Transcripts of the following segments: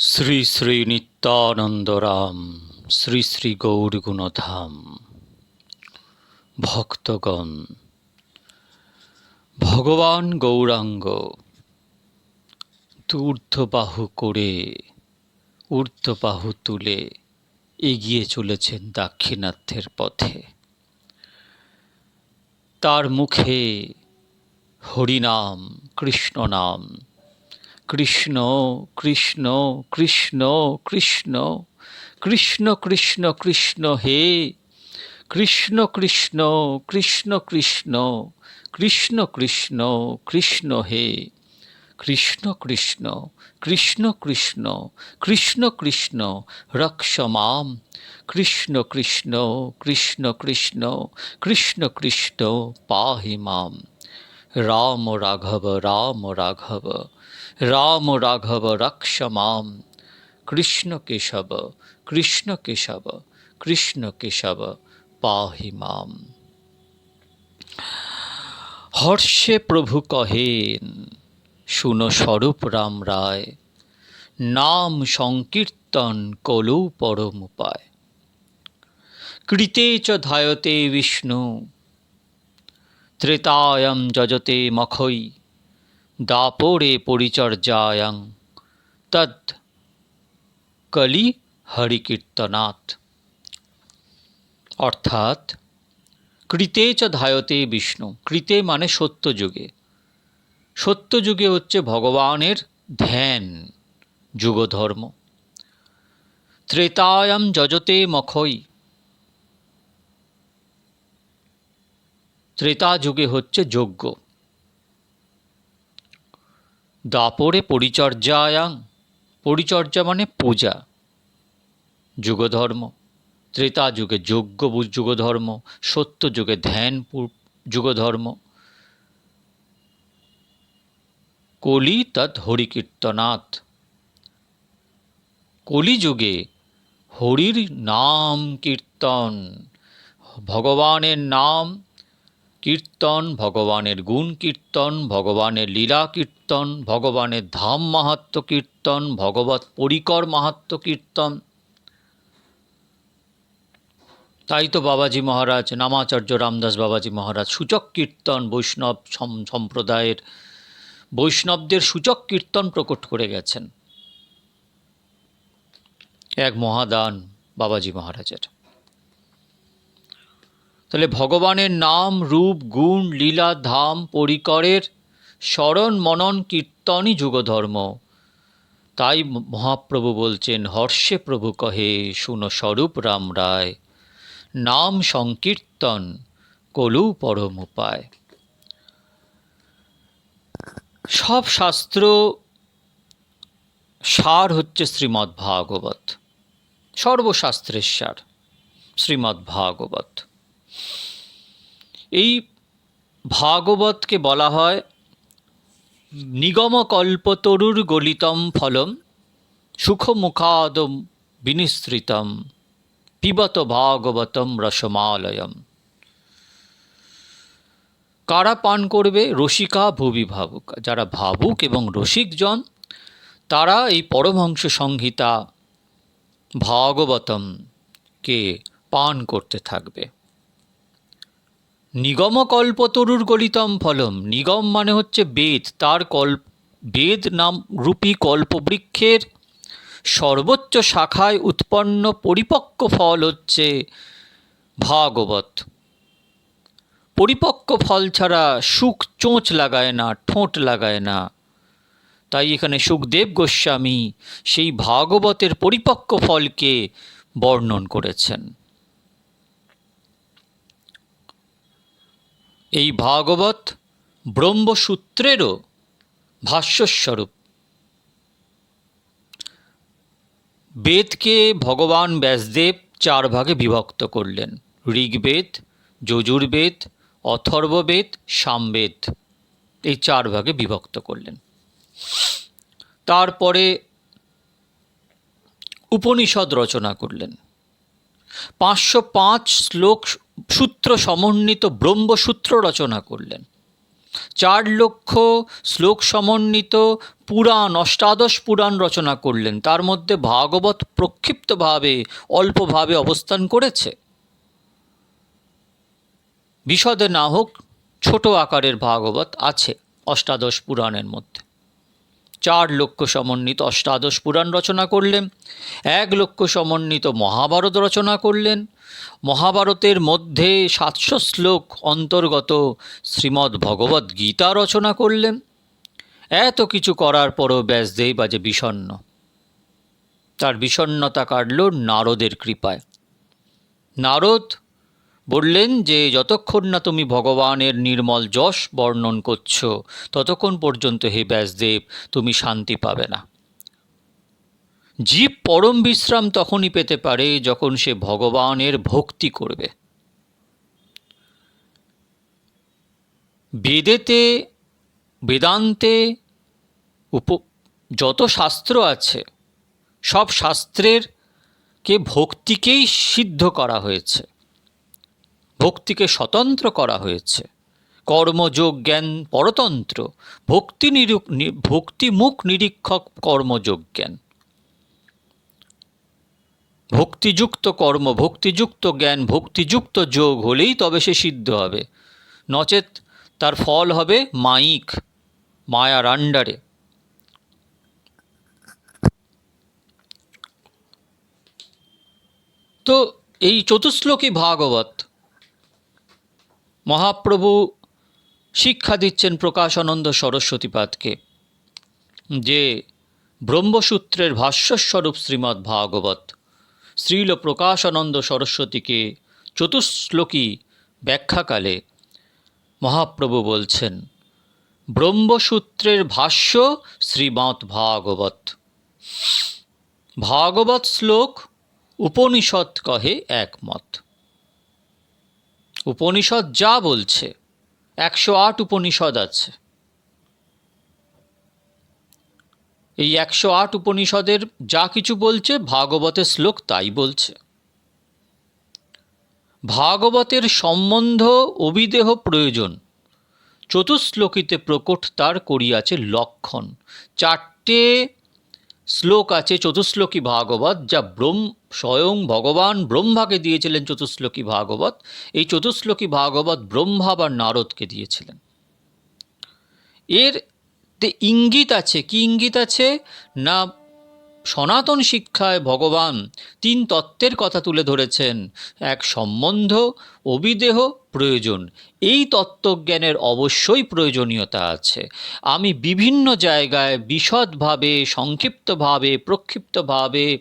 শ্রী শ্রী নিত্যানন্দরাম, শ্রী শ্রী গৌরগুণধাম। ভক্তগণ, ভগবান গৌরাঙ্গ, ঊর্ধ্ববাহু করে, ঊর্ধ্ববাহু তুলে এগিয়ে চলেছেন দাক্ষিণাত্যের পথে। তার মুখে হরিনাম কৃষ্ণ নাম কৃষ্ণ কৃষ্ণ কৃষ্ণ কৃষ্ণ কৃষ্ণ কৃষ্ণ কৃষ্ণ হে কৃষ্ণ কৃষ্ণ কৃষ্ণ কৃষ্ণ কৃষ্ণ কৃষ্ণ কৃষ্ণ হে কৃষ্ণ কৃষ্ণ কৃষ্ণ কৃষ্ণ কৃষ্ণ কৃষ্ণ রক্ষ মাম কৃষ্ণ কৃষ্ণ কৃষ্ণ কৃষ্ণ কৃষ্ণ কৃষ্ণ পাহি মাম রাম রাঘব রাম রাঘব রাম রাঘব রক্ষ মাম। কৃষ্ণ কেশব কৃষ্ণ কেশব কৃষ্ণ কেশব পাহি মাম। হর্ষে প্রভু কহেন, শুনো স্বরূপ রাম রায়, নাম সংকীর্তন কলু পরম উপায়। কৃতে চ ধায়তে বিষ্ণু, ত্রেতায়ম যজতে মখৈ। দাপরে পরিচর্যায়ং। তদ কলি হরিকীর্তনাথ অর্থাৎ, কৃতে চ ধায়তে বিষ্ণু। কৃতে মানে সত্যযুগে। সত্যযুগে হচ্ছে ভগবানের ধ্যান, যুগধর্ম। ত্রেতায়াম যজতে মখই ত্রেতা যুগে হচ্ছে যজ্ঞ। দাপরে পরিচর্যায়াং। পরিচর্যা মানে পূজা। যুগধর্ম। ত্রেতা যুগে যজ্ঞ যুগধর্ম। সত্য যুগে ধ্যান যুগধর্ম। কলি তৎ হরিকীর্তনাথ। কলিযুগে হরির নাম কীর্তন। ভগবানের নাম কীর্তন, ভগবানের গুণ কীর্তন, ভগবানের লীলা কীর্তন, ভগবানের ধাম মাহাত্ম কীর্তন, ভগবত পরিকর মাহাত্ম কীর্তন। তাই তো বাবাজি মহারাজ, নামাচার্য রামদাস বাবাজি মহারাজ সূচক কীর্তন বৈষ্ণব সম- সম্প্রদায়ের, বৈষ্ণবদের সূচক কীর্তন প্রকট করে গেছেন। এক মহাদান বাবাজি মহারাজের। তাহলে ভগবানের নাম, রূপ, গুণ, লীলা, ধাম, পরিকরের স্মরণ মনন, কীর্তনই যুগধর্ম। তাই মহাপ্রভু বলছেন, হর্ষে প্রভু কহে, শুন স্বরূপ রাম রায়, নাম সংকীর্তন, কলু পরম উপায়। সব শাস্ত্র সার হচ্ছে শ্রীমদ্ভাগবত। সর্বশাস্ত্রের সার শ্রীমদ্ ভাগবত এই ভাগবতকে বলা হয় নিগম কল্পতরুর গলিতম ফলম, সুখমুখাদম বিনিসৃতম, পিবত ভাগবতম রসমালয়ম। কারা পান করবে? রসিকা ভুবি ভাবুক। যারা ভাবুক এবং রসিকজন, তারা এই পরমহংস সংহিতা ভাগবতমকে পান করতে থাকবে। নিগম কল্পতরুর গলিতম ফলম। নিগম মানে হচ্ছে বেদ। তার কল্প বেদ নাম রূপী কল্পবৃক্ষের সর্বোচ্চ শাখায় উৎপন্ন পরিপক্ক ফল হচ্ছে ভাগবত। পরিপক্ক ফল ছাড়া সুখ চোঁচ লাগায় না, ঠোঁট লাগায় না। তাই এখানে সুখদেব গোস্বামী সেই ভাগবতের পরিপক্ক ফলকে বর্ণন করেছেন। এই ভাগবত ব্রহ্মসূত্রেরও ভাষ্যস্বরূপ। বেদকে ভগবান ব্যাসদেব চার ভাগে বিভক্ত করলেন, ঋগ্বেদ, যজুর্বেদ, অথর্ববেদ, সামবেদ। এই চার ভাগে বিভক্ত করলেন। তারপরে উপনিষদ রচনা করলেন। পাঁচশো পাঁচ শ্লোক সূত্র সমন্বিত ব্রহ্মসূত্র রচনা করলেন। চার লক্ষ শ্লোক সমন্বিত পুরাণ, অষ্টাদশ পুরাণ রচনা করলেন। তার মধ্যে ভাগবত প্রক্ষিপ্তভাবে, অল্পভাবে অবস্থান করেছে। বিশদে না হোক, ছোট আকারের ভাগবত আছে অষ্টাদশ পুরাণের মধ্যে। চার লক্ষ সমন্বিত অষ্টাদশ পুরাণ রচনা করলেন, এক লক্ষ সমন্বিত মহাভারত রচনা করলেন। মহাভারতের মধ্যে সাতশো শ্লোক অন্তর্গত শ্রীমদ্ ভগবদ্ গীতা রচনা করলেন। এত কিছু করার পরও ব্যাসদেব বাজে বিষণ্ন তার বিষণ্নতা কাটল নারদের কৃপায়। নারদ বললেন যে, যতক্ষণ না তুমি ভগবানের নির্মল যশ বর্ণন করছ, ততক্ষণ পর্যন্ত হে ব্যাসদেব, তুমি শান্তি পাবে না। জীব পরম বিশ্রাম তখনই পেতে পারে যখন সে ভগবানের ভক্তি করবে। বেদেতে, বেদান্তে উপ, যত শাস্ত্র আছে, সব শাস্ত্রের কে ভক্তিকেই সিদ্ধ করা হয়েছে। ভক্তিকে স্বতন্ত্র করা হয়েছে। কর্মযোগ জ্ঞান পরতন্ত্র, ভক্তি নিরু নি- ভক্তিমুখ নিরীক্ষক কর্মযোগ জ্ঞান। ভক্তিযুক্ত কর্ম, ভক্তিযুক্ত জ্ঞান, ভক্তিযুক্ত যোগ হলেই তবে সে সিদ্ধ হবে। নচেত তার ফল হবে মাইক, মায়ার আন্ডারে। তো এই চতুশ্লোকী ভাগবত মহাপ্রভু শিক্ষা দিচ্ছেন প্রকাশানন্দ সরস্বতীপাদকে, যে ব্রহ্মসূত্রের ভাষ্যস্বরূপ শ্রীমদ্ ভাগবত, শ্রীল প্রকাশানন্দ সরস্বতীকে চতুশ্লোকী ব্যাখ্যাকালে মহাপ্রভু বলছেন, ব্রহ্মসূত্রের ভাষ্য শ্রীমৎ ভাগবত। ভাগবত শ্লোক উপনিষদ কহে একমত। উপনিষদ যা বলছে, একশো আট উপনিষদ আছে। এই একশো আট উপনিষদের যা কিছু বলছে, ভাগবতের শ্লোক তাই বলছে। ভাগবতের সম্বন্ধ অবিদেহ প্রয়োজন, চতুশ্লোকিতে প্রকট তার করিয়াছে লক্ষণ। চারটে শ্লোক আছে, চতুশ্লোকী ভাগবত, যা ব্রহ্ম, স্বয়ং ভগবান ব্রহ্মাকে দিয়েছিলেন চতুশ্লোকী ভাগবত। এই চতুশ্লোকী ভাগবত ব্রহ্মা বা নারদকে দিয়েছিলেন। এর তে ইঙ্গিত আছে, কি ইঙ্গিত আছে? না সনাতন শিক্ষায় ভগবান তিন তত্ত্বের কথা তুলে ধরেছেন। এক সম্বন্ধ, অবিদেহ, প্রয়োজন। এই তত্ত্বজ্ঞানের অবশ্যই প্রয়োজনীয়তা আছে। আমি বিভিন্ন জায়গায় বিশদভাবে, সংক্ষিপ্তভাবে, প্রক্ষিপ্তভাবে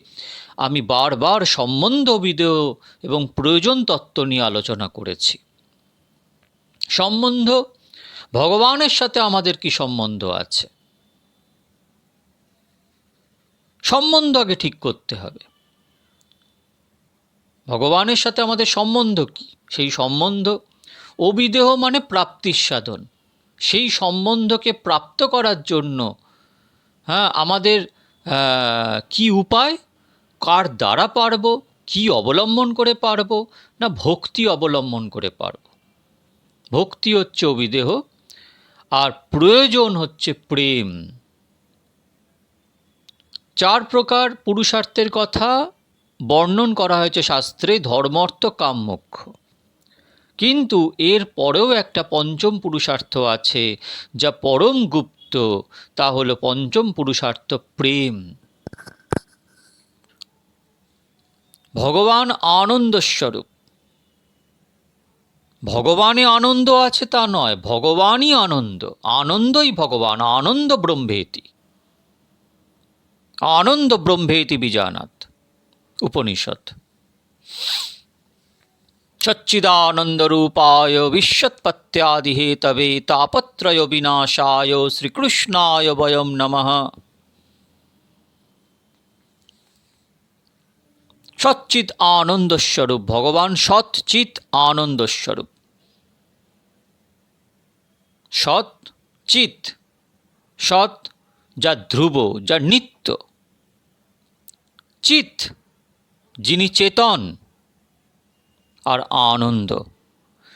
আমি বারবার সম্বন্ধ বিদেহ এবং প্রয়োজন তত্ত্ব নিয়ে আলোচনা করেছি। সম্বন্ধ, ভগবানের সাথে আমাদের কি সম্বন্ধ আছে? সম্বন্ধ আগে ঠিক করতে হবে। ভগবানের সাথে আমাদের সম্বন্ধ কি? সেই সম্বন্ধ অবিদেহ মানে প্রাপ্তির সাধন। সেই সম্বন্ধকে প্রাপ্ত করার জন্য হ্যাঁ আমাদের কি উপায়? কার দ্বারা পারব? কি অবলম্বন করে পারব? না ভক্তি অবলম্বন করে পারব? ভক্তি হচ্ছে অবিদেহ, আর প্রয়োজন হচ্ছে প্রেম। চার প্রকার পুরুষার্থের কথা বর্ণন করা হয়েছে শাস্ত্রে ধর্ম অর্থ কাম কিন্তু এর পরেও একটা পঞ্চম পুরুষার্থ আছে, যা পরম গুপ্ত, তা হলো পঞ্চম পুরুষার্থ প্রেম। ভগবান আনন্দস্বরূপ। ভগবানে আনন্দ আছে তা নয়, ভগবানই আনন্দ, আনন্দই ভগবান, আনন্দ ব্রহ্মেতি। আনন্দ ব্রহ্মেতি বিজানাত। উপনিষদ সচ্চিদানন্দরূপায় বিশ্বৎপত্যাদিহেতবে তাপত্রয় বিনাশায় শ্রীকৃষ্ণায় বয়ম নমঃ। সচ্চিত আনন্দস্বরূপ ভগবান সৎচিত আনন্দস্বরূপ। সৎ চিত সৎ যা ধ্রুব, যা নিত্য। চিত, যিনি চেতন আর আনন্দ।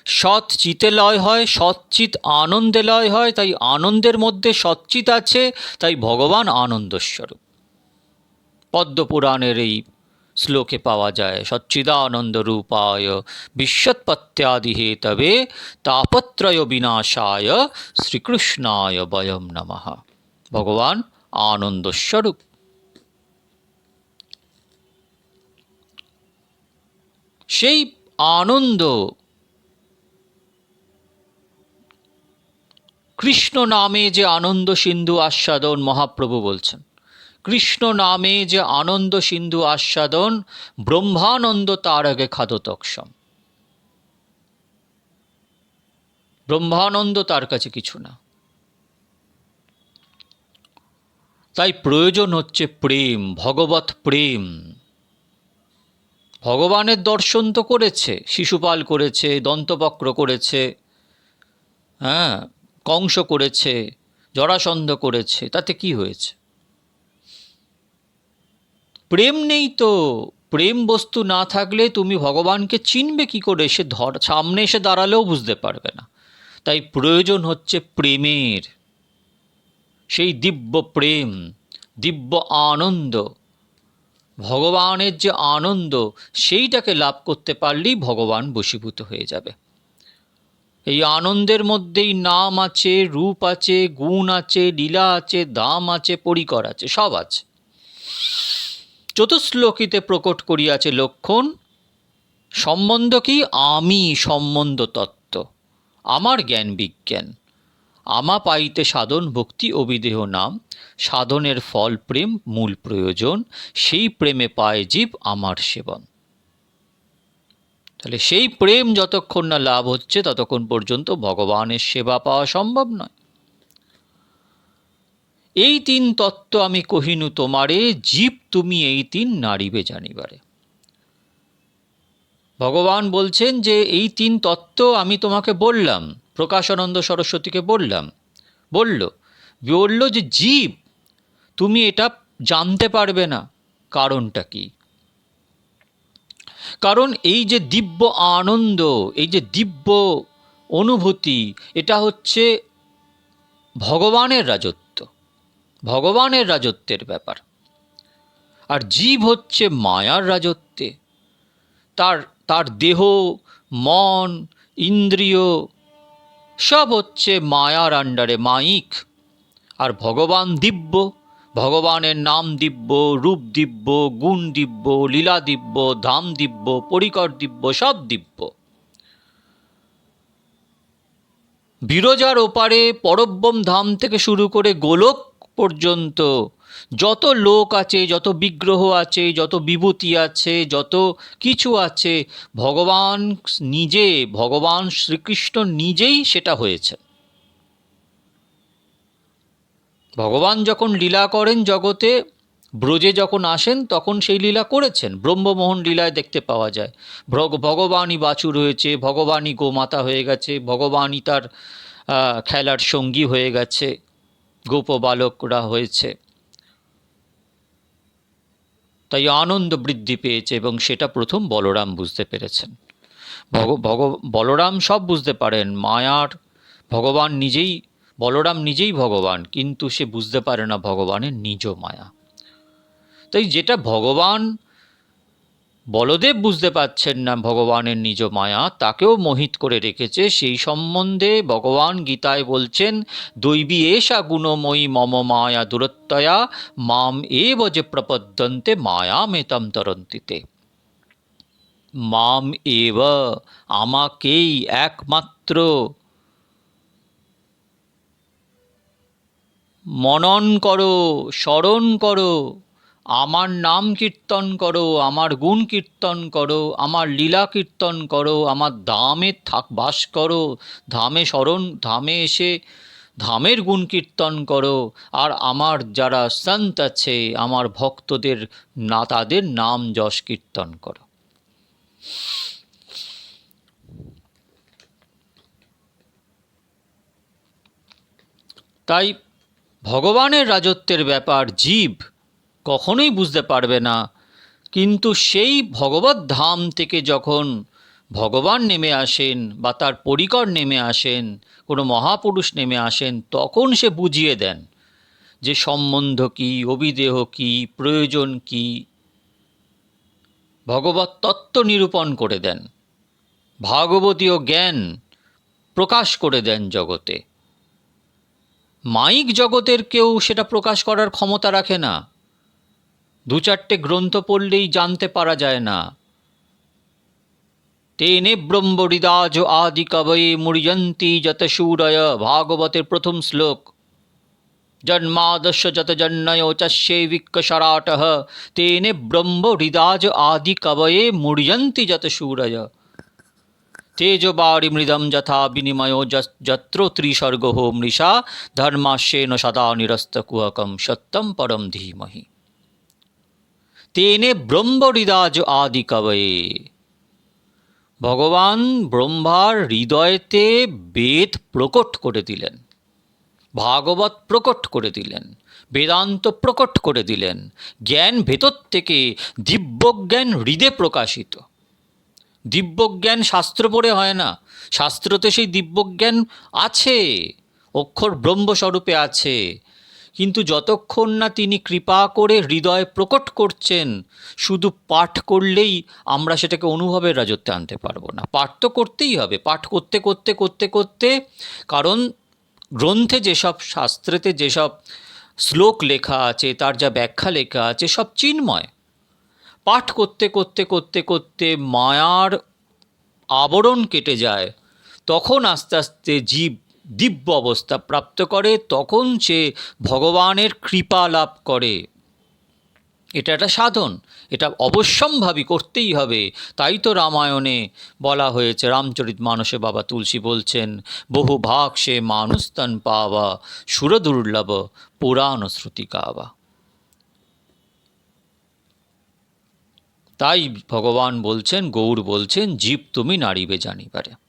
সৎ চিতে লয় হয় সৎচিত আনন্দে লয় হয়, তাই আনন্দের মধ্যে সচ্চিত আছে, তাই ভগবান আনন্দস্বরূপ। পদ্মপুরাণের এই শ্লোকে পাওয়া যায় সচ্চিদানন্দ রূপায় বিশ্বৎপত্যাদি হেতবে তাপত্রয় বিনাশায় শ্রীকৃষ্ণায় বয়ম নমঃ। ভগবান আনন্দস্বরূপ। সেই আনন্দ কৃষ্ণ নামে যে আনন্দ সিন্ধু আস্বাদন মহাপ্রভু বলছেন। কৃষ্ণ নামে যে আনন্দ সিন্ধু আস্বাদন ব্রহ্মানন্দ তার আগে খাদতক্ষম। ব্রহ্মানন্দ তার কাছে কিছু না। তাই প্রয়োজন হচ্ছে প্রেম, ভগবত প্রেম। ভগবানের দর্শন তো করেছে, শিশুপাল করেছে, দন্তবক্র করেছে হ্যাঁ কংস করেছে, জরাসন্ধ করেছে, তাতে কি হয়েছে? প্রেম নেই তো, প্রেম বস্তু না থাকলে তুমি ভগবানকে চিনবে কি করে? সে ধর, সামনে এসে দাঁড়ালেও বুঝতে পারবে না। তাই প্রয়োজন হচ্ছে প্রেমের। সেই দিব্য প্রেম, দিব্য আনন্দ ভগবানের যে আনন্দ, সেইটাকে লাভ করতে পারলেই ভগবান বশীভূত হয়ে যাবে। এই আনন্দের মধ্যেই নাম আছে, রূপ আছে, গুণ আছে, লীলা আছে, দাম আছে, পরিকর আছে, সব আছে। চতুশ্লোকিতে প্রকট করিয়াছে লক্ষণ, সম্বন্ধ কি? আমি সম্বন্ধ তত্ত্ব আমার জ্ঞান বিজ্ঞান। আমা পাইতে সাধন ভক্তি অবিদেহ নাম। সাধনের ফল প্রেম মূল প্রয়োজন, সেই প্রেমে পায় জীব আমার সেবন। তাহলে সেই প্রেম যতক্ষণ না লাভ হচ্ছে, ততক্ষণ পর্যন্ত ভগবানের সেবা পাওয়া সম্ভব নয়। এই তিন তত্ত্ব আমি কহিনু তোমারে, জীব তুমি এই তিন নারীবে জানিবারে। ভগবান বলছেন যে এই তিন তত্ত্ব আমি তোমাকে বললাম প্রকাশানন্দ সরস্বতীকে বললাম, বলল বলল যে জীব, তুমি এটা জানতে পারবে না, কারণটা কি? কারণ এই যে দিব্য আনন্দ, এই যে দিব্য অনুভূতি, এটা হচ্ছে ভগবানের রাজত্ব, ভগবানের রাজত্বের ব্যাপার। আর জীব হচ্ছে মায়ার রাজত্বে। তার তার দেহ, মন, ইন্দ্রিয় সব হচ্ছে মায়ার আন্ডারে মাইক। আর ভগবান দিব্য, ভগবানের নাম দিব্য, রূপ দিব্য, গুণ দিব্য, লীলা দিব্য, ধাম দিব্য, পরিকর দিব্য, সব দিব্য। বিরজার ওপারে পরব্বম ধাম থেকে শুরু করে গোলক পর্যন্ত যত লোক আছে, যত বিগ্রহ আছে, যত বিভূতি আছে, যত কিছু আছে, ভগবান নিজে, ভগবান শ্রীকৃষ্ণ নিজেই সেটা হয়েছে। ভগবান যখন লীলা করেন জগতে, ব্রজে যখন আসেন, তখন সেই লীলা করেছেন। ব্রহ্মমোহন লীলায় দেখতে পাওয়া যায়। ভগ- ভগবানই বাছুর হয়েছে, ভগবানই গোমাতা হয়ে গেছে, ভগবানই তার খেলার সঙ্গী হয়ে গেছে গোপ বালকরা হয়েছে। তাই আনন্দ বৃদ্ধি পেয়েছে এবং সেটা প্রথম বলরাম বুঝতে পেরেছেন। ভগ ভগ, বলরাম সব বুঝতে পারেন, মায়ার ভগবান নিজেই, বলরাম নিজেই ভগবান, কিন্তু সে বুঝতে পারে না ভগবানের নিজ মায়া। তাই যেটা ভগবান বলদেব বুঝতে পারছেন না ভগবানের নিজ মায়া, তাকেও মোহিত করে রেখেছে। সেই সম্বন্ধে ভগবান গীতায় বলছেন দৈবী এষা গুণময়ী মম মায়া দূরত্বয়া মাম এব যে প্রপদ্যন্তে মায়া মেতাম তরন্তিতে। মাম এব, আমাকেই একমাত্র মনন করো স্মরণ করো আমার নাম কীর্তন করো, আমার গুণ কীর্তন করো, আমার লীলা কীর্তন করো, আমার ধামে থাক, বাস করো, ধামে স্মরণ ধামে এসে ধামের গুণ কীর্তন করো। আর আমার যারা সন্ত আছে, আমার ভক্তদের না তাদের নাম যশ কীর্তন করো। তাই ভগবানের রাজত্বের ব্যাপার, জীব কখনোই বুঝতে পারবে না। কিন্তু সেই ভগবত ধাম থেকে যখন ভগবান নেমে আসেন বা তার পরিকর নেমে আসেন, কোনো মহাপুরুষ নেমে আসেন, তখন সে বুঝিয়ে দেন যে সম্বন্ধ কি, অভিদেহ কি, প্রয়োজন কি। ভগবত তত্ত্ব নিরূপণ করে দেন, ভাগবতীয় জ্ঞান প্রকাশ করে দেন জগতে। মাইক জগতের কেউ সেটা প্রকাশ করার ক্ষমতা রাখে না। দু চারটে গ্রন্থ পড়লেই জানতে পারা যায় না। তেনে ব্রহ্মরিদাজ আদি কবয়ে মুড়িয়ন্তি যত সুরয় ভাগবতের প্রথম শ্লোক। জন্মাদস্য যত জন্ময় চস্যে বিক্কসরাট তেনে ব্রহ্মহৃদাজ আদি কবয়ে মুড়িয়ন্তি যত সুরয়। তেজবাড়ি মৃদম যথা বিনিময় যত্র ত্রিসর্গ মৃষা। ধর্মাস্যেন সদা নিরস্ত কুহকম সত্যম পরম ধীমহি। তেনে ব্রহ্মহৃদাজ আদি কবয়ে ভগবান ব্রহ্মার হৃদয়তে বেদ প্রকট করে দিলেন ভাগবত প্রকট করে দিলেন বেদান্ত প্রকট করে দিলেন জ্ঞান ভেতর থেকে দিব্যজ্ঞান হৃদে প্রকাশিত দিব্যজ্ঞান শাস্ত্র পড়ে হয় না শাস্ত্রতে সেই দিব্যজ্ঞান আছে অক্ষর ব্রহ্মস্বরূপে আছে কিন্তু যতক্ষণ না তিনি কৃপা করে হৃদয় প্রকট করছেন, শুধু পাঠ করলেই আমরা সেটাকে অনুভবের রাজত্বে আনতে পারব না। পাঠ তো করতেই হবে। পাঠ করতে করতে করতে করতে কারণ গ্রন্থে যেসব শাস্ত্রেতে যেসব শ্লোক লেখা আছে, তার যা ব্যাখ্যা লেখা আছে, সব চিন্ময়। পাঠ করতে করতে করতে করতে মায়ার আবরণ কেটে যায়। তখন আস্তে আস্তে জীব দিব্য অবস্থা প্রাপ্ত করে, তখন সে ভগবানের কৃপা লাভ করে। এটা একটা সাধন, এটা অবশ্যম্ভাবী করতেই হবে। তাই তো রামায়ণে বলা হয়েছে, রামচরিত মানসে বাবা তুলসী বলছেন, বহু ভাগ সে মানুস্তন পাওয়া, সুরদুর্লভ পুরাণ শ্রুতি কাবা। তাই ভগবান বলছেন, গৌর বলছেন, জীব তুমি নারীবে জানিবারে।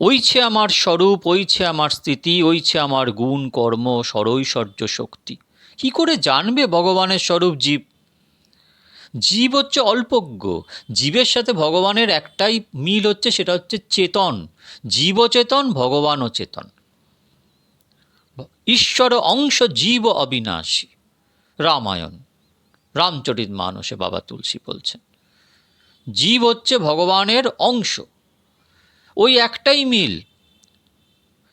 ওইছে আমার স্বরূপ ওইছে আমার স্থিতি ওইছে আমার গুণ, কর্ম, সরৈশ্বর্য শক্তি। কি করে জানবে ভগবানের স্বরূপ জীব? জীব হচ্ছে অল্পজ্ঞ। জীবের সাথে ভগবানের একটাই মিল হচ্ছে, সেটা হচ্ছে চেতন। জীব চেতন, ভগবানও চেতন। ঈশ্বর অংশ জীব অবিনাশী। রামায়ণ। রামচরিত মানসে বাবা তুলসী বলছেন। জীব হচ্ছে ভগবানের অংশ। ওই একটাই মিল।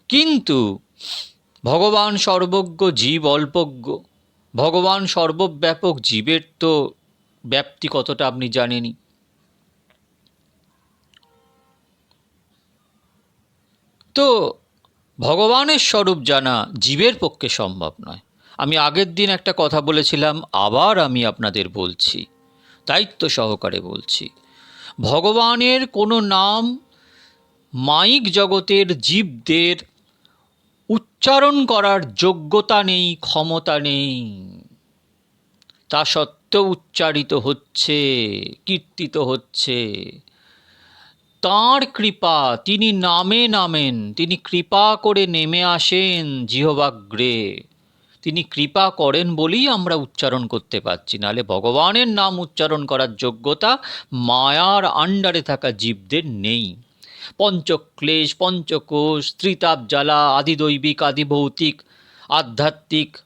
কিন্তু ভগবান সর্বজ্ঞ জীব অল্পজ্ঞ। ভগবান সর্বব্যাপক জীবের তো ব্যাপ্তি কতটা আপনি জানেনই। তো ভগবানের স্বরূপ জানা জীবের পক্ষে সম্ভব নয়। আমি আগের দিন একটা কথা বলেছিলাম, আবার আমি আপনাদের বলছি। দায়িত্ব সহকারে বলছি। ভগবানের কোনো নাম মাইক জগতের জীবদের উচ্চারণ করার যোগ্যতা নেই, ক্ষমতা নেই। তা সত্ত্বেও উচ্চারিত হচ্ছে, কীর্তিত হচ্ছে। তাঁর কৃপা, তিনি নামে নামেন, তিনি কৃপা করে নেমে আসেন জিহবাগ্রে তিনি কৃপা করেন বলেই আমরা উচ্চারণ করতে পারছি নাহলে ভগবানের নাম উচ্চারণ করার যোগ্যতা মায়ার আন্ডারে থাকা জীবদের নেই। পঞ্চক্লেশ, পঞ্চকোষ, ত্রিতাপ জ্বালা, আদিদৈবিক, আদিভৌতিক, আধ্যাত্মিক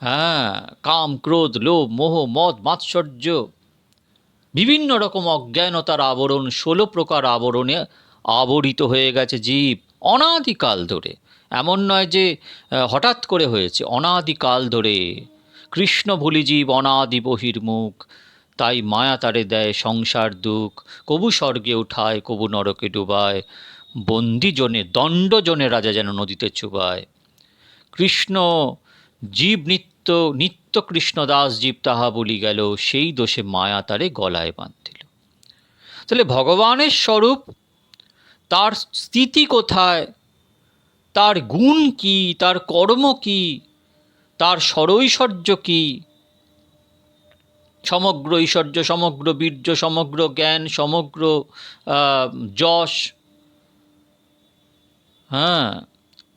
হ্যাঁ কাম, ক্রোধ, লোভ, মোহ, মদ, মাৎসর্য। বিভিন্ন রকম অজ্ঞানতার আবরণ, ষোলো প্রকার আবরণে আবরিত হয়ে গেছে জীব অনাদিকাল ধরে। এমন নয় যে হঠাৎ করে হয়েছে, অনাদিকাল ধরে। কৃষ্ণ ভুলি জীব অনাদি বহির্মুখ। তাই মায়া তারে দেয় সংসার দুঃখ। কবু স্বর্গে উঠায়, কবু নরকে ডুবায়। বন্দিজনে দণ্ডজনে রাজা যেন নদীতে চুবায়। কৃষ্ণ, জীব নিত্য নিত্য কৃষ্ণদাস জীব তাহা বলি গেল, সেই দোষে মায়া তারে গলায় বাঁধিল। তাহলে ভগবানের স্বরূপ, তার স্থিতি কোথায়? তার গুণ কি? তার কর্ম কি? তার সরৈশ্বর্য কি? সমগ্র ঐশ্বর্য, সমগ্র বীর্য, সমগ্র জ্ঞান, সমগ্র যশ হ্যাঁ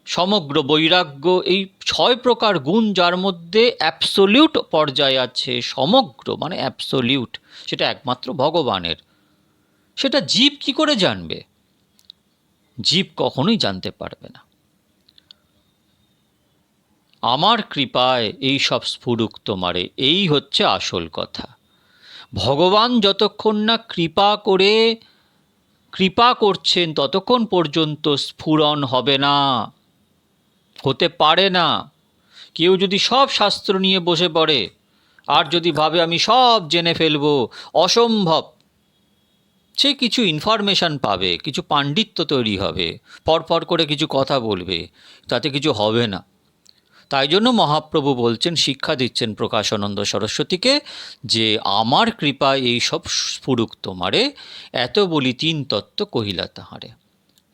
সমগ্র বৈরাগ্য, এই ছয় প্রকার গুণ যার মধ্যে অ্যাবসোলিউট পর্যায়ে আছে, সমগ্র মানে অ্যাবসোলিউট সেটা একমাত্র ভগবানের। সেটা জীব কি করে জানবে? জীব কখনোই জানতে পারবে না। আমার কৃপায় এই সব স্ফুরুক তোমারে, এই হচ্ছে আসল কথা। ভগবান যতক্ষণ না কৃপা করে, কৃপা করছেন ততক্ষণ পর্যন্ত স্ফুরণ হবে না, হতে পারে না। কেউ যদি সব শাস্ত্র নিয়ে বসে পড়ে, আর যদি ভাবে আমি সব জেনে ফেলব, অসম্ভব। সে কিছু ইনফরমেশান পাবে, কিছু পাণ্ডিত্য তৈরি হবে, পরপর করে কিছু কথা বলবে, তাতে কিছু হবে না। তাই জন্য মহাপ্রভু বলছেন, শিক্ষা দিচ্ছেন প্রকাশানন্দ সরস্বতীকে যে আমার কৃপায় এই সব স্ফুরুক তোমারে, এত বলি তিন তত্ত্ব কহিলা তাহারে।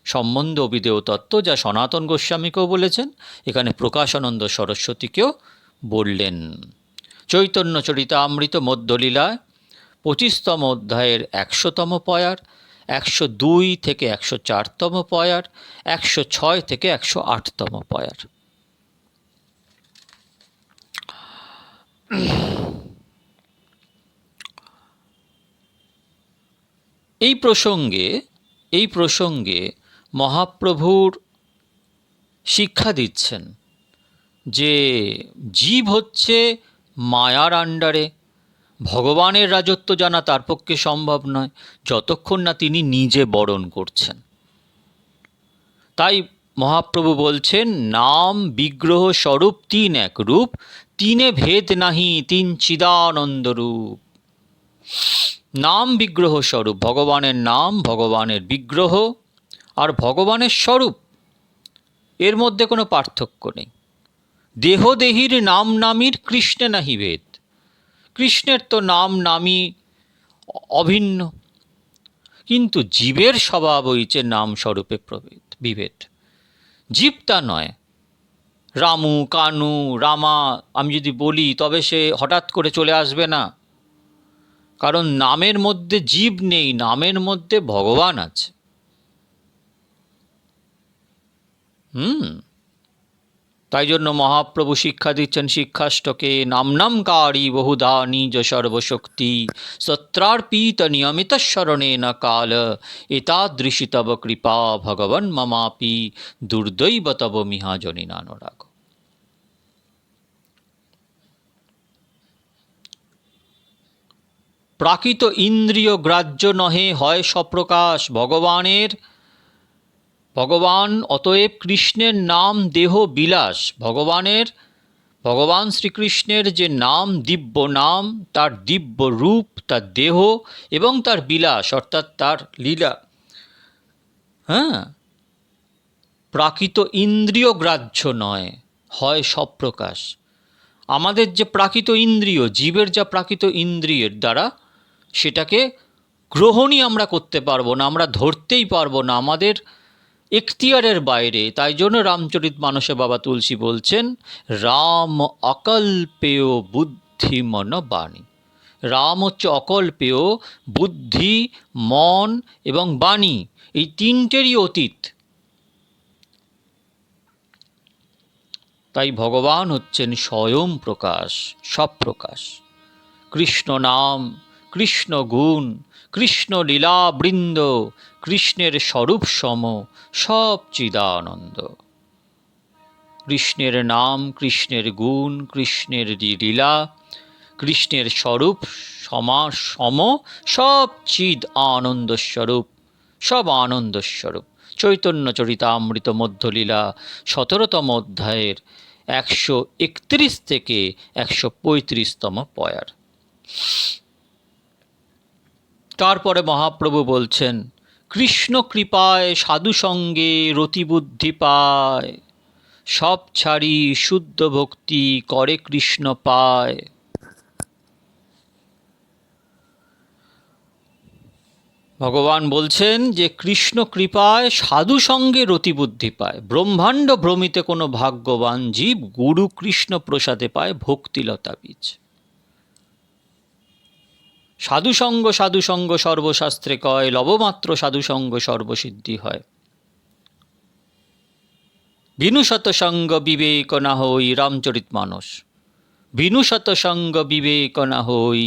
সম্বন্ধ অবিদেয় তত্ত্ব যা সনাতন গোস্বামীকেও বলেছেন, এখানে প্রকাশানন্দ সরস্বতীকেও বললেন। চৈতন্য চরিতামৃত মধ্যলীলায় পঁচিশতম অধ্যায়ের একশোতম পয়ার একশো দুই থেকে একশো চারতম পয়ার একশো ছয় থেকে একশো আটতম পয়ার। এই প্রসঙ্গে এই প্রসঙ্গে মহাপ্রভুর শিক্ষা দিচ্ছেন যে জীব হচ্ছে মায়ার আন্ডারে। ভগবানের রাজত্ব জানা তার পক্ষে সম্ভব নয়, যতক্ষণ না তিনি নিজে বরণ করছেন। তাই মহাপ্রভু বলছেন, নাম বিগ্রহ স্বরূপ তিন এক রূপ তিনে ভেদ নাহি, তিন চিদানন্দ রূপ নাম বিগ্রহ স্বরূপ, ভগবানের নাম, ভগবানের বিগ্রহ, আর ভগবানের স্বরূপ। এর মধ্যে কোনো পার্থক্য নেই। দেহদেহীর নাম নামীর কৃষ্ণে নাহি ভেদ। কৃষ্ণের তো নাম নামই অভিন্ন। কিন্তু জীবের স্বভাব হইছে নাম স্বরূপে প্রভেদ, বিভেদ। জীব তা নয় রামু, কানু, রামা, আমি যদি বলি, তবে সে হঠাৎ করে চলে আসবে না। কারণ নামের মধ্যে জীব নেই, নামের মধ্যে ভগবান আছে। হুম। তাই জন্য মহাপ্রভু শিক্ষা দিচ্ছেন শিক্ষাষ্টকে, নাম নামকারী বহুধা নিজ সর্বশক্তি, সত্রার্পিত নিয়মিত স্মরণে ন কাল, এতাদৃশী তব কৃপা ভগবন মমাপি, দুর্দৈব তব মিহাজনী নানরাগ। প্রাকৃত ইন্দ্রিয় গ্রাহ্য নহে, হয় সপ্রকাশ ভগবানের ভগবান অতএব কৃষ্ণের নাম দেহ বিলাস। ভগবানের, ভগবান শ্রীকৃষ্ণের যে নাম, দিব্য নাম, তার দিব্য রূপ, তার দেহ এবং তার বিলাস, অর্থাৎ তার লীলা হ্যাঁ? প্রাকৃত ইন্দ্রিয় গ্রাহ্য নয়, হয় সপ্রকাশ। আমাদের যে প্রাকৃত ইন্দ্রিয়, জীবের যা প্রাকৃত ইন্দ্রিয়ের দ্বারা সেটাকে গ্রহণই আমরা করতে পারব না, আমরা ধরতেই পারব না। আমাদের এখতিয়ারের বাইরে। তাই জন্য রামচরিত মানসে বাবা তুলসী বলছেন, রাম অকল্পেয় বুদ্ধি মন বাণী। রাম হচ্ছে অকল্পেয় বুদ্ধি, মন এবং বাণী। এই তিনটেরই অতীত। তাই ভগবান হচ্ছেন স্বয়ং প্রকাশ, সব প্রকাশ। কৃষ্ণ নাম কৃষ্ণ গুণ, কৃষ্ণ লীলাবৃন্দ, কৃষ্ণের স্বরূপ সম, সব চিদানন্দ। কৃষ্ণের নাম, কৃষ্ণের গুণ, কৃষ্ণের লীলা, কৃষ্ণের স্বরূপ সমা, সম, সব চিদ আনন্দ স্বরূপ, সব আনন্দ স্বরূপ। চৈতন্য চরিতামৃত মধ্যলীলা, সতেরোতম অধ্যায়ের একশো একত্রিশ থেকে একশো পঁয়ত্রিশতম পয়ার। তারপরে মহাপ্রভু বলছেন, কৃষ্ণ কৃপায় সাধু সঙ্গে রতিবুদ্ধি পায়। সব ছাড়ি শুদ্ধ ভক্তি করে কৃষ্ণ পায়। ভগবান বলছেন যে, কৃষ্ণ কৃপায় সাধু সঙ্গে রতিবুদ্ধি পায়। ব্রহ্মাণ্ড ভ্রমিতে কোনো ভাগ্যবান জীব গুরু কৃষ্ণ প্রসাদে পায় ভক্তিলতা বীজ। সাধুসঙ্গ সাধুসঙ্গ সর্বশাস্ত্রে কয়, লবমাত্র সাধুসঙ্গ সর্বসিদ্ধি হয়। বিনুশত সঙ্গ বিবেক না হই রামচরিত মানস বিনুশত সঙ্গ বিবেক না হই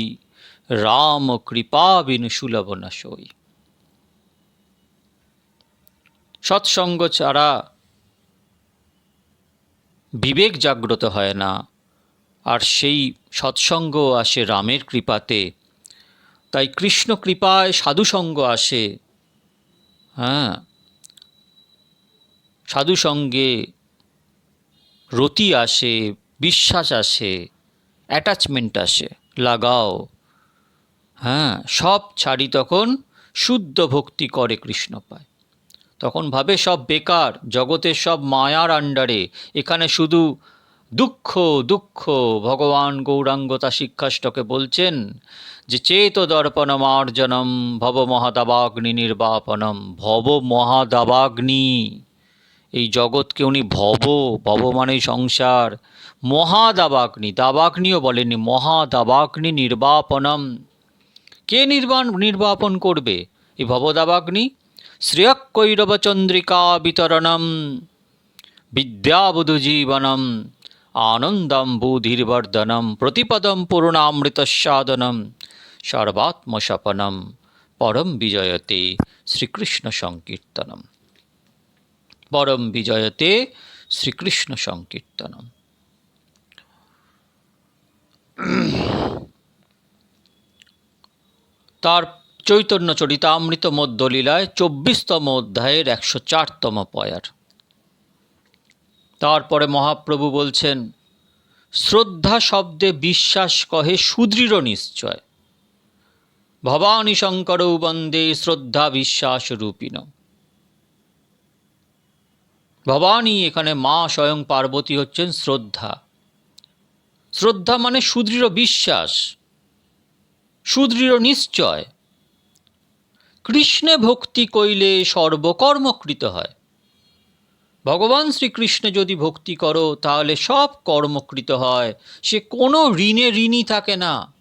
রাম কৃপা বিনু সুলভ না সই সৎসঙ্গ ছাড়া বিবেক জাগ্রত হয় না, আর সেই সৎসঙ্গ আসে রামের কৃপাতে। তাই কৃষ্ণ কৃপায় সাধুসঙ্গ আসে। হ্যাঁ। সাধুসঙ্গে রতি আসে, বিশ্বাস আসে অ্যাটাচমেন্ট আসে, লাগাও। হ্যাঁ সব ছাড়ি তখন শুদ্ধ ভক্তি করে কৃষ্ণ পায়। তখন ভাবে সব বেকার, জগতের সব মায়ার আন্ডারে, এখানে শুধু দুঃখ দুঃখ, ভগবান গৌরাঙ্গতা শিক্ষাষ্টকে বলছেন যে চেত দর্পণ মার্জনম ভব মহাদাবাগ্নি নির্বাপনম ভব মহাদাবাগ্নি এই জগৎকে উনি ভব ভব মানে সংসার। মহাদাবাগ্নি, দাবাগ্নিও বলেনি মহাদাবাগ্নি নির্বাপনম। কে নির্বাণ, নির্বাপন করবে? এই ভবদাবাগ্নি শ্রেয়কৈরবচন্দ্রিকা বিতরণম বিদ্যাবুধুজীবনম আনন্দম বুধির্বর্ধনম প্রতিপদম পূর্ণামৃতস্বাদনম। সর্বাত্মসপনম, পরম বিজয়তে শ্রীকৃষ্ণ সংকীর্তনম। পরম বিজয়তে শ্রীকৃষ্ণ সংকীর্তনম। তার চৈতন্য চরিতামৃত মধ্যলীলায় চব্বিশতম অধ্যায়ের একশো চারতম পয়ার। তারপরে মহাপ্রভু বলছেন, শ্রদ্ধা শব্দে বিশ্বাস কহে সুদৃঢ় নিশ্চয়। ভবানী শঙ্কর বন্দে শ্রদ্ধা বিশ্বাস রূপিণ ভবানী এখানে মা স্বয়ং পার্বতী হচ্ছেন শ্রদ্ধা। শ্রদ্ধা মানে সুদৃঢ় বিশ্বাস, সুদৃঢ় নিশ্চয়। কৃষ্ণে ভক্তি কইলে সর্বকর্মকৃত হয়। ভগবান শ্রীকৃষ্ণে যদি ভক্তি করো, তাহলে সব কর্মকৃত হয়। সে কোনো ঋণে ঋণী থাকে না।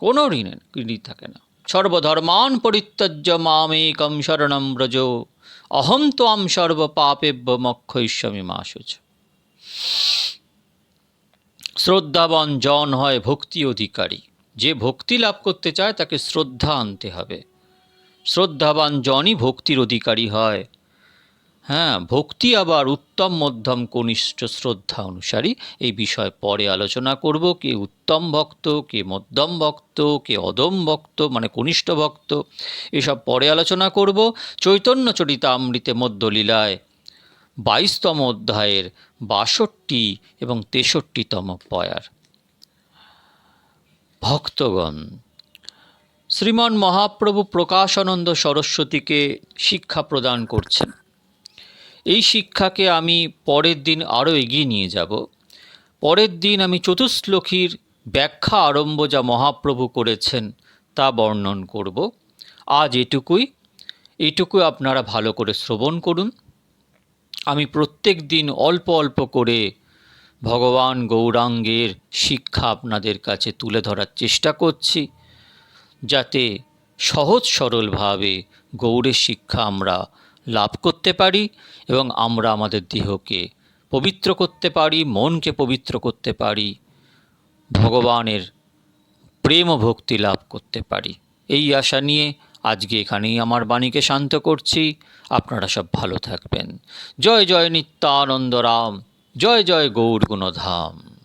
কোনো ঋণে ঋণী থাকে না। সর্বধর্মান পরিত্যজ্য মামেকম শরণম ব্রজ, অহম ত্বাম সর্ব পাপেভ্য মক্ষয়িষ্যামি মাসুচ শ্রদ্ধাবান জন হয় ভক্তি অধিকারী। যে ভক্তি লাভ করতে চায় তাকে শ্রদ্ধা আনতে হবে। শ্রদ্ধাবান জনই ভক্তির অধিকারী হয়। হ্যাঁ ভক্তি আবার উত্তম মধ্যম কনিষ্ঠ শ্রদ্ধা অনুসারী। এই বিষয় পরে আলোচনা করব, কে উত্তম ভক্ত, কে মধ্যম ভক্ত, কে অদম ভক্ত মানে কনিষ্ঠ ভক্ত। এসব পরে আলোচনা করব। চৈতন্য চরিতামৃতে মধ্যলীলায় বাইশতম অধ্যায়ের বাষট্টি এবং তেষট্টিতম পয়ার। ভক্তগণ, শ্রীমন মহাপ্রভু প্রকাশানন্দ সরস্বতীকে শিক্ষা প্রদান করছেন। এই শিক্ষাকে আমি পরের দিন আরও এগিয়ে নিয়ে যাব। পরের দিন আমি চতুশ্লোকীর ব্যাখ্যা আরম্ভ যা মহাপ্রভু করেছেন তা বর্ণন করব। আজ এটুকুই। এইটুকু আপনারা ভালো করে শ্রবণ করুন। আমি প্রত্যেক দিন অল্প অল্প করে ভগবান গৌরাঙ্গের শিক্ষা আপনাদের কাছে তুলে ধরার চেষ্টা করছি, যাতে সহজ সরলভাবে গৌড়ের শিক্ষা আমরা লাভ করতে পারি এবং আমরা আমাদের দেহকে পবিত্র করতে পারি, মনকে পবিত্র করতে পারি, ভগবানের প্রেম ভক্তি লাভ করতে পারি। এই আশা নিয়ে আজকে এখানেই আমার বাণীকে শান্ত করছি। আপনারা সব ভালো থাকবেন। জয় জয় নিত্যানন্দ রাম, জয় জয় গৌর গুণধাম।